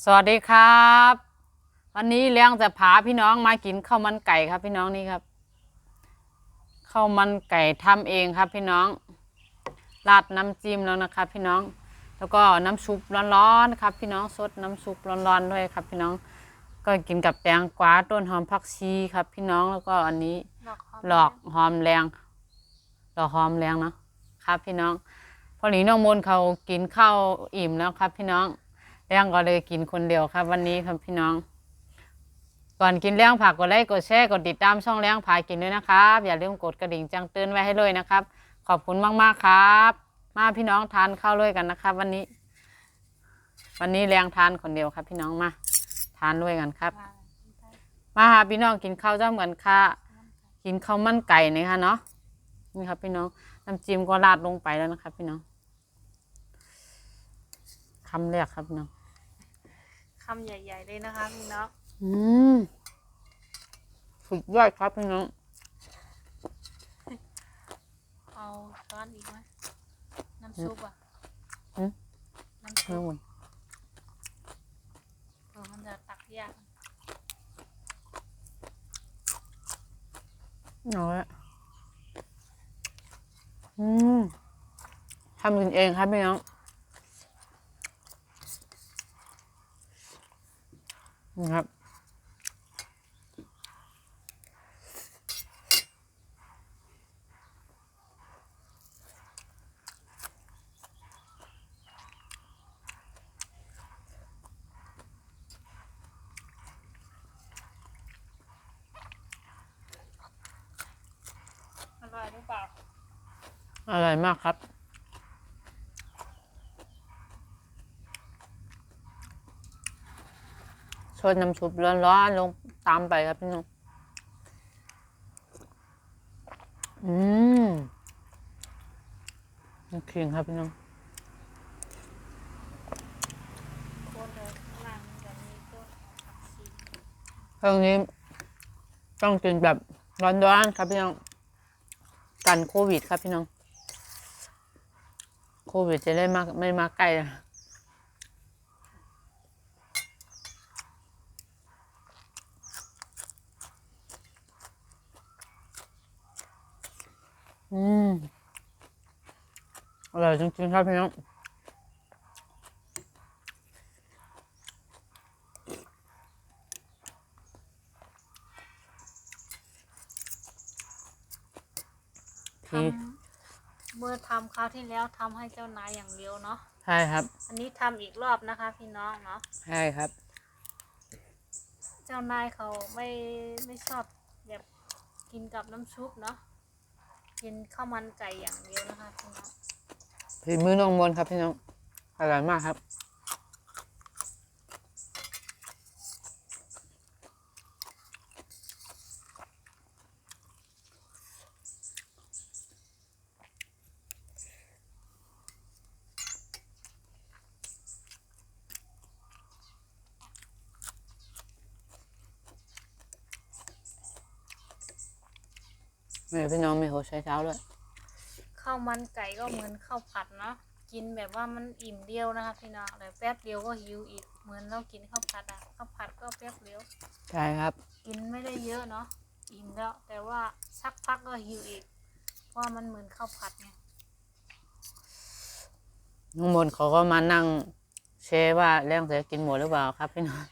สวัสดีครับ วันนี้เลี้ยงจะพาพี่น้องมากินข้าวมันไก่ครับ พี่น้องนี่ครับข้าวมันไก่ทำเองครับ พี่น้องราดน้ำจิ้มแล้วนะครับ พี่น้อง แล้วก็น้ำซุปร้อนๆครับ พี่น้องสดน้ำซุปร้อนๆด้วยครับ พี่น้อง ก็กินกับแตงกวาต้นหอมผักชีครับ พี่น้องแล้วก็อันนี้หลอกหอมแรงหลอกหอมแรงเนาะครับ พี่น้องพอหลีน้องมนต์เขากินข้าวอิ่มแล้วครับ พี่น้อง แรงก็เลยกินคนเดียวครับ วันนี้ครับพี่น้อง ก่อนกินแรงผักกดไลค์กดแชร์กดติดตามช่องแรงพากินด้วยนะครับ อย่าลืมกดกระดิ่งแจ้งเตือนไว้ให้เลยนะครับ ขอบคุณมากๆครับ มาพี่น้องทานข้าวด้วยกันนะครับ วันนี้ วันนี้แรงทานคนเดียวครับ พี่น้องมา ทานด้วยกันครับ มาหาพี่น้องกินข้าวจ้ำกันค่ะ กินข้าวมันไก่นี่ค่ะเนาะนี่ครับ พี่น้องน้ำจิ้มก็ราดลงไปแล้วนะครับ พี่น้องคำแรกครับพี่น้องำใหญ่ ๆ เลยนะคะพี่น้องอืมสุดยอดครับพี่น้องเอาช้อนอีกไหมน้ำซุปอะอืม น้ำซุนู่ปนเออมันจะตักยากเอาละอืมทำกินเองครับพี่น้อง นี่ครับ อร่อยหรือเปล่า อร่อยมากครับ ชดน้ำซุปร้อนๆลงตามไปครับพี่น้อง อืมนี่คิงครับพี่น้องคนเลยข้างล่างมันจะมีต้นหอมผักชีเครื่องนี้ต้องกินแบบร้อนๆครับพี่น้อง กันโควิดครับพี่น้อง โควิดจะได้มาไม่มาใกล้นะ อืมอร่อยจริงๆครับพี่น้องทำเมื่อทำคราวที่แล้วทำให้เจ้านายอย่างเดียวเนาะใช่ครับ อันนี้ทำอีกรอบนะคะ พี่น้องเนาะใช่ครับ เจ้านายเขาไม่ไม่ชอบแบบกินกับน้ำซุปเนาะ กินข้าวมันไก่อย่างเดียวนะคะพี่น้องฝีมือน้องมนต์ครับพี่น้องอร่อยมากครับ แม่พี่น้องมีหัวใช้เท้าด้วยข้าวมันไก่ก็เหมือนข้าวผัดเนาะกินแบบว่ามันอิ่มเดียวนะคะพี่น้องแต่แป๊บเดียวก็หิวอีกเหมือนเรากินข้าวผัดอะข้าวผัดก็แป๊บเดียว ใช่ครับ กินไม่ได้เยอะเนาะอิ่มแล้ว แต่ว่าสักพักก็หิวอีกเพราะว่ามันเหมือนข้าวผัดไงน้องมนต์เขาก็มานั่งเชว่าแรงจะกินหมดหรือเปล่าครับพี่น้อง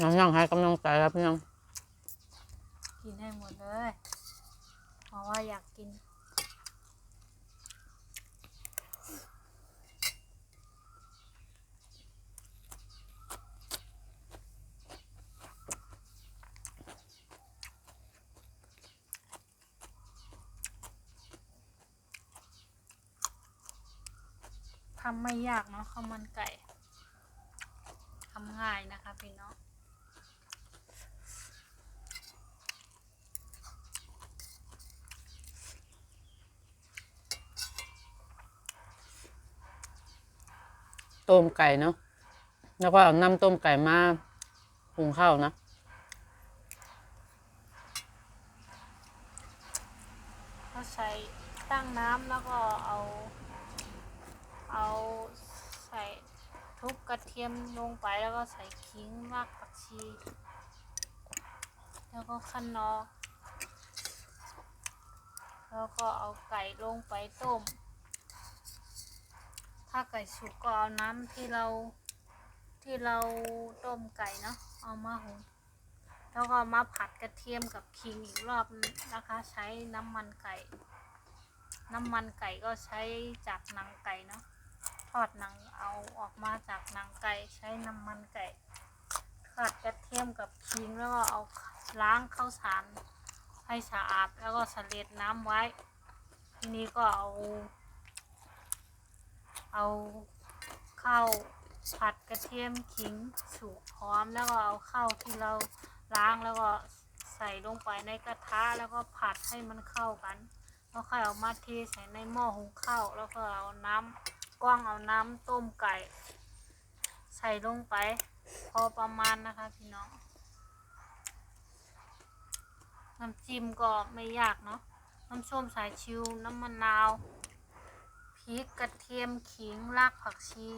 น้องนั่งให้กำลังใจครับพี่น้อง กินให้หมดเลย เพราะว่าอยากกิน ทำไม่ยากเนาะข้าวมันไก่ ทำง่ายนะคะพี่น้อง ต้มไก่เนาะแล้วก็เอาน้ำต้มไก่มาหุงข้าวนะก็ใช้ตั้งน้ำแล้วก็เอาเอาใส่ทุบกระเทียมลงไปแล้วก็ใส่ขิงรากผักชี แล้วก็ขั้นนอ แล้วก็เอาไก่ลงไปต้ม ถ้าไก่สุกก็เอาน้ำที่เราที่เราต้มไก่เนาะเอามาหุงแล้วก็มาผัดกระเทียมกับขิงอีกรอบนะคะ ใช้น้ำมันไก่ น้ำมันไก่ก็ใช้จากหนังไก่เนาะทอดหนังเอาออกมาจากหนังไก่ใช้น้ำมันไก่ผัดกระเทียมกับขิงแล้วก็เอาล้างข้าวสารให้สะอาดแล้วก็สะเลดน้ำไว้ ทีนี้ก็เอา เอาข้าวผัดกระเทียมขิงสุกพร้อมแล้วก็เอาข้าวที่เราล้างแล้วก็ใส่ลงไปในกระทะแล้วก็ผัดให้มันเข้ากันแล้วค่อยเอามาเทใส่ในหม้อหุงข้าวแล้วก็เอาน้ำกว้างเอาน้ำต้มไก่ ใส่ลงไป พอประมาณนะคะพี่น้องน้ำจิ้มก็ไม่ยากเนาะน้ำส้มสายชิวน้ำมะนาว พริกกระเทียมขิงรากผักชี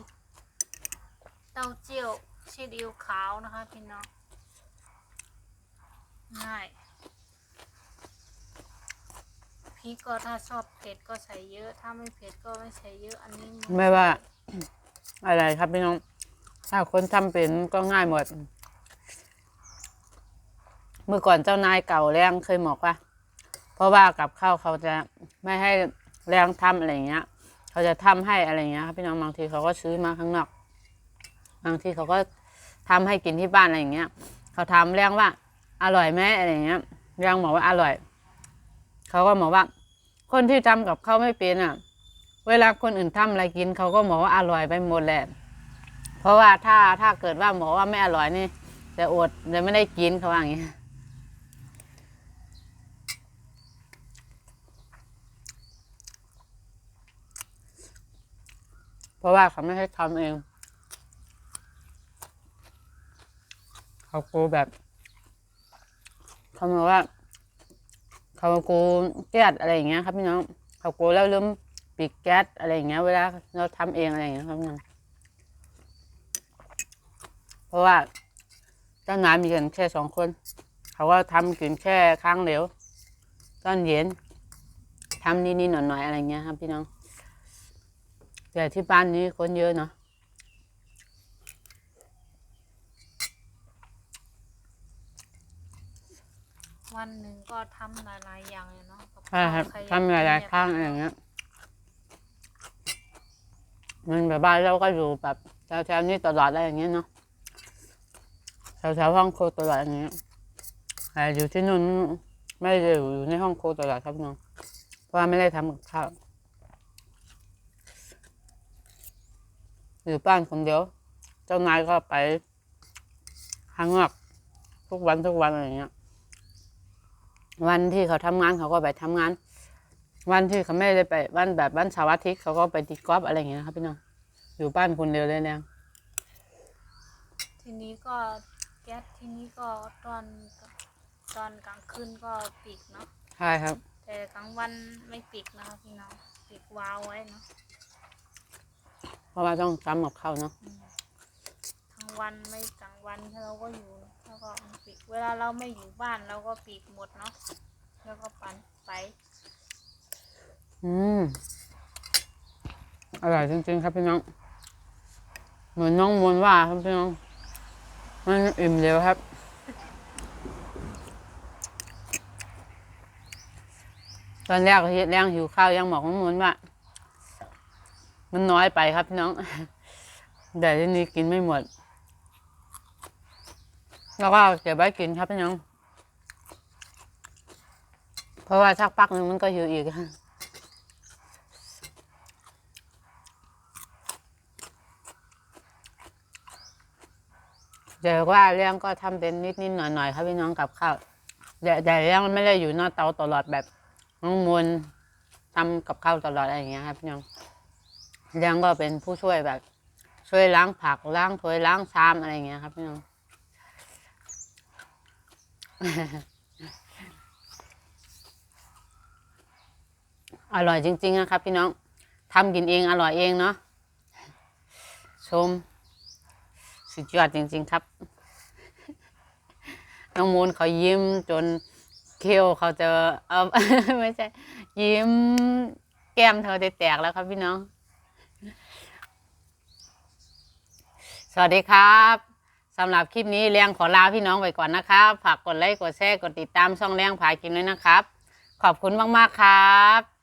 เต้าเจี้ยวชีดิวขาวนะคะพี่น้องง่ายพริกก็ถ้าชอบเผ็ดก็ใส่เยอะ ถ้าไม่เผ็ดก็ไม่ใส่เยอะอันนี้ไม่ว่า อะไรครับพี่น้อง ถ้าคนทำเป็นก็ง่ายหมด เมื่อก่อนเจ้านายเก่าแรงเคยบอกว่า เพราะว่ากับข้าวเขาจะไม่ให้แรงทำอะไรอย่างเงี้ย เขาจะทำให้อะไรเงี้ยครับพี่น้องบางทีเขาก็ซื้อมาข้างนอก บางทีเขาก็ทำให้กินที่บ้านอะไรอย่างเงี้ย เขาถามแรงว่า อร่อยไหมอะไรเงี้ยแรงบอกว่าอร่อย เขาก็บอกว่า คนที่ทำกับเขาไม่เป็นอะ เวลาคนอื่นทำอะไรกิน เขาก็บอกว่าอร่อยไปหมดแหละ เพราะว่าถ้าถ้าเกิดว่าบอกว่าไม่อร่อยนี่จะอดจะไม่ได้กินเขาว่าอย่างนี้เพ ราะว่าเขาไม่ให้ทำเอง เขากูแบบเขาบอกว่า เขากูแก๊สอะไรอย่างเงี้ยครับพี่น้อง เขากูแล้วลืมปิดแก๊สอะไรอย่างเงี้ย เวลาเราทำเองอะไรอย่างเงี้ยครับพี่น้อง เพราะว่าเจ้านายมีกันแค่สองคน เขาก็ทำกินแค่ครั้งเดียวตอนเย็นทำนิดๆหน่อยๆอะไรเงี้ยครับพี่น้อง แต่ที่บ้านนี้คนเยอะเนาะวันหนึ่งก็ทำหลายๆอย่างเลยเนาะกับใช่ครับข้วขนทำหลายๆครั้งอะไรอย่างเงี้ยมันแบบบ้านเราก็อยู่แบบแถวๆนี้ตลอดอะไรอย่างเงี้ยเนาะแถวๆห้องโครัวตลอดอย่างเงี้ยแต่อยู่ที่นู่นไม่ได้อยู่ในห้องโครัวตลอดครับน้องเพราะว่าไม่ได้ทำกับข้าว อยู่บ้านคนเดียว เจ้านายก็ไปข้างนอกทุกวันทุกวันอะไรอย่างเงี้ย วันที่เขาทำงานเขาก็ไปทำงาน วันที่เขาไม่ได้ไปวันแบบวันเสาร์อาทิตย์เขาก็ไปตีกอล์ฟอะไรอย่างเงี้ยครับพี่น้องอยู่บ้านคนเดียวเลยเนี่ยทีนี้ก็แก๊สทีนี้ก็ตอนตอนกลางคืนก็ปิดเนาะใช่ครับ แต่กลางวันไม่ปิดนะคะพี่น้องปิดวาล์วไว้เนาะ เพราะว่าต้องทำกับข้าวเนาะอืมทั้งวันไม่กลางวันเราก็อยู่แล้วก็มันปิดเวลาเราไม่อยู่บ้านเราก็ปิดหมดเนาะแล้วก็ปันไป อืมอร่อยจริงๆครับพี่น้อง เหมือนน้องมวลว่าครับพี่น้อง มันอิ่มเร็วครับตอนแรกเฮ็ดแรงหิวข้าวยังบอกน้องมวลว่า มันน้อยไปครับพี่น้องแต่ที่นี้กินไม่หมด แล้วก็เก็บไว้กินครับพี่น้อง เพราะว่าสักพักหนึงมันก็หิวอีกเดี๋ยวว่าเรื่องก็ทำเป็นนิดๆหน่อยๆครับพี่น้องกับข้าวแต่แต่เรื่องมันไม่ได้อยู่หน้าเตาตลอดแบบน้องมนต์ทำกับข้าวตลอดอะไรอย่างเงี้ยครับพี่น้อง เรื่องก็เป็นผู้ช่วยแบบ ช่วยล้างผักล้างถ้วยล้างชามอะไรเงี้ยครับพี่น้องอร่อยจริง ๆ นะครับ พี่น้องทำกินเองอร่อยเองเนาะชม สุดยอดจริง ๆ ครับ น้องมูลเขายิ้มจนเคี้ยวเขาจะเออไม่ใช่ ยิ้มแก้มเธอจะแตกแล้วครับพี่น้อง สวัสดีครับสำหรับคลิปนี้เลี้ยงขอลาพี่น้องไปก่อนนะครับฝากกดไลค์กดแชร์กดติดตามช่องเลี้ยงผากินด้วยนะครับ ขอบคุณมากๆครับ